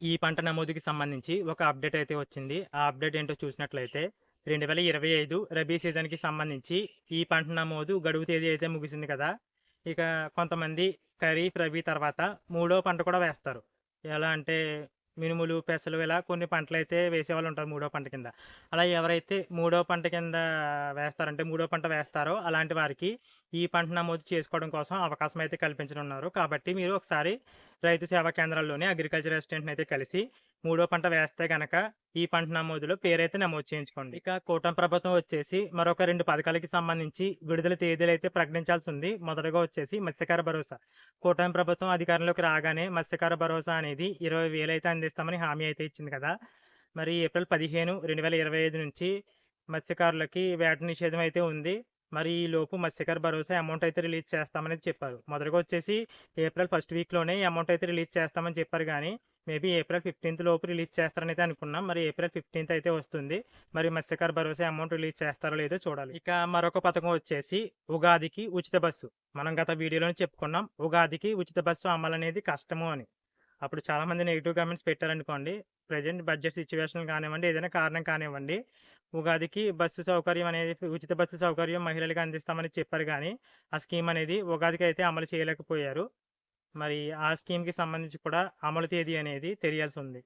ఈ పంట నమోదుకి సంబంధించి ఒక అప్డేట్ అయితే వచ్చింది. ఆ అప్డేట్ ఏంటో చూసినట్లయితే రెండు వేల ఇరవై ఐదు రబీ సీజన్కి సంబంధించి ఈ పంట నమోదు గడువు తేదీ అయితే ముగిసింది కదా. ఇక కొంతమంది ఖరీఫ్ రబీ తర్వాత మూడో పంట కూడా వేస్తారు. ఎలా అంటే మినుములు పెసలు ఇలా కొన్ని పంటలు అయితే వేసేవాళ్ళు ఉంటారు మూడో పంట కింద. అలా ఎవరైతే మూడో పంట కింద వేస్తారంటే మూడో పంట వేస్తారో అలాంటి వారికి ఈ పంట నమోదు చేసుకోవడం కోసం అవకాశం అయితే కల్పించనున్నారు. కాబట్టి మీరు ఒకసారి రైతు సేవా కేంద్రాల్లోని అగ్రికల్చర్ అసిస్టెంట్ని అయితే కలిసి మూడో పంట వేస్తే గనక ఈ పంట నమోదులో పేరైతే నమోదు చేయించుకోండి. ఇక కూటమి ప్రభుత్వం వచ్చేసి మరొక రెండు పథకాలకి సంబంధించి విడుదల తేదీలు అయితే ప్రకటించాల్సి ఉంది. మొదటగా వచ్చేసి మత్స్యకార భరోసా. కూటమి ప్రభుత్వం అధికారంలోకి రాగానే మత్స్యకార భరోసా అనేది ఇరవై వేలు అయితే అందిస్తామని హామీ అయితే ఇచ్చింది కదా. మరి ఏప్రిల్ పదిహేను రెండు వేల ఇరవై ఐదు నుంచి మత్స్యకారులకి వేట నిషేధం అయితే ఉంది. మరి ఈ లోపు మత్స్యకార భరోసా అమౌంట్ అయితే రిలీజ్ చేస్తామని చెప్పారు. మొదటగా వచ్చేసి ఏప్రిల్ ఫస్ట్ వీక్లోనే అమౌంట్ అయితే రిలీజ్ చేస్తామని చెప్పారు కానీ మేబీ ఏప్రిల్ ఫిఫ్టీన్త్ లోపు రిలీజ్ చేస్తారని అయితే అనుకున్నాం. మరి ఏప్రిల్ ఫిఫ్టీన్త్ అయితే వస్తుంది. మరి మత్స్యకార భరోసా అమౌంట్ రిలీజ్ చేస్తారో లేదో చూడాలి. ఇక మరొక పథకం వచ్చేసి ఉగాదికి ఉచిత బస్సు. మనం గత వీడియోలో చెప్పుకున్నాం ఉగాదికి ఉచిత బస్సు అమలు అనేది కష్టము అని. అప్పుడు చాలా మంది నెగిటివ్ కామెంట్స్ పెట్టారనుకోండి ప్రజెంట్ బడ్జెట్ సిచ్యువేషన్ కానివ్వండి ఏదైనా కారణం కానివ్వండి ఉగాదికి బస్సు సౌకర్యం అనేది ఉచిత బస్సు సౌకర్యం మహిళలకు అందిస్తామని చెప్పారు కానీ ఆ స్కీమ్ అనేది ఉగాదికి అయితే అమలు చేయలేకపోయారు. మరి ఆ స్కీమ్కి సంబంధించి కూడా అమలు తేదీ అనేది తెలియాల్సి ఉంది.